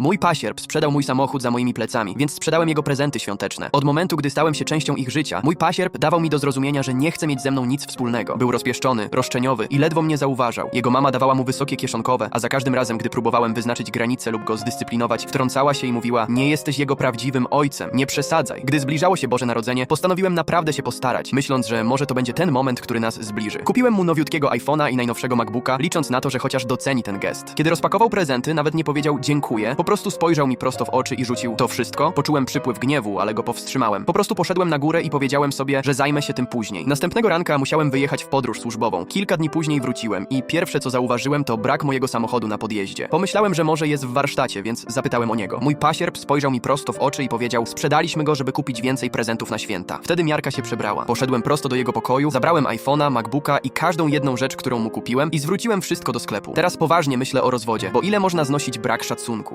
Mój pasierb sprzedał mój samochód za moimi plecami, więc sprzedałem jego prezenty świąteczne. Od momentu, gdy stałem się częścią ich życia, mój pasierb dawał mi do zrozumienia, że nie chce mieć ze mną nic wspólnego. Był rozpieszczony, roszczeniowy i ledwo mnie zauważał. Jego mama dawała mu wysokie kieszonkowe, a za każdym razem, gdy próbowałem wyznaczyć granice lub go zdyscyplinować, wtrącała się i mówiła: Nie jesteś jego prawdziwym ojcem, nie przesadzaj. Gdy zbliżało się Boże Narodzenie, postanowiłem naprawdę się postarać, myśląc, że może to będzie ten moment, który nas zbliży. Kupiłem mu nowiutkiego iPhone'a i najnowszego MacBooka, licząc na to, że chociaż doceni ten gest. Kiedy rozpakował prezenty, nawet nie powiedział dziękuję, prostu spojrzał mi prosto w oczy i rzucił to wszystko. Poczułem przypływ gniewu, ale go powstrzymałem. Po prostu poszedłem na górę i powiedziałem sobie, że zajmę się tym później. Następnego ranka musiałem wyjechać w podróż służbową. Kilka dni później wróciłem i pierwsze co zauważyłem to brak mojego samochodu na podjeździe. Pomyślałem, że może jest w warsztacie, więc zapytałem o niego. Mój pasierb spojrzał mi prosto w oczy i powiedział: Sprzedaliśmy go, żeby kupić więcej prezentów na święta. Wtedy miarka się przebrała. Poszedłem prosto do jego pokoju, zabrałem iPhone'a, MacBooka i każdą jedną rzecz, którą mu kupiłem i zwróciłem wszystko do sklepu. Teraz poważnie myślę o rozwodzie, bo ile można znosić brak szacunku?